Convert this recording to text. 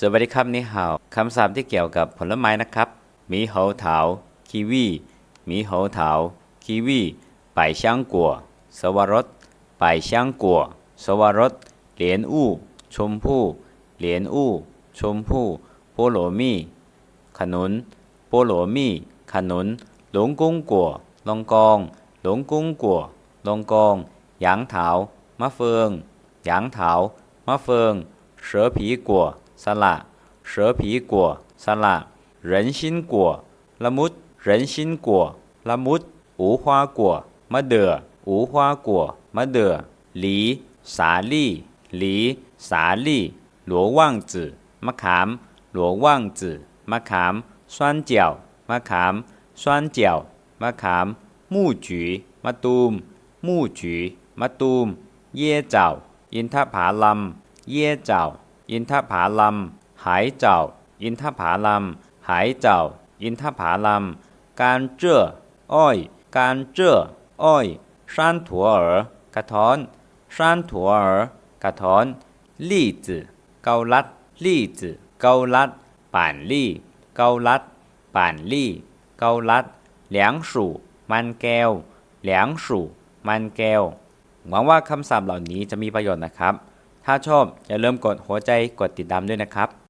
สวัสดีครับนี่ฮาวคำศัพท์ที่เกี่ยวกับผลไม้นะครับมีโหวเถาคีวีมีโหวเถาคีวีไปช่างกัวสวรสไปช่างกัวสวรสเหรียญอู้ ชมพู่เหรียญอู้ ชมพู่โปโลมีขนุนโปโลมีขนุนหลงกุ้งกัวลองกองหลงกุ้งกัวลองกองหยางเถามะเฟืองหยางเถามะเฟืองเสือผีกัว สละเสือผีกัวสละ人心果ละมุด人心果ละมุด无花果มะเดื่อ无花果มะเดื่อหลีสาลี่หลีสาลี่หลัวว่างจือมะขามหลัวว่างจือมะขาม酸角มะขาม酸角มะขามมู่จือมะตูมมู่จือมะตูม เย่เจ้า อินทผาลัม เย่เจ้า อินทผาลัม หายเจ้า อินทผาลัม หายเจ้า อินทผาลัม การเจ้อ อ้อย การเจ้อ อ้อย山ถั่วเอ๋อกระท้อน山ถั่วเอ๋อกระท้อนลี่จือเกาลัดลี่จือเกาลัดป่านลี่เกาลัดป่านลี่เกาลัดเหลียงสู่ มันแก้วเหลียงสู่ มันแก้ว หวังว่าคำศัพท์เหล่านี้จะมีประโยชน์นะครับ ถ้าชอบอย่าลืมกดหัวใจกดติดตามด้วยนะครับ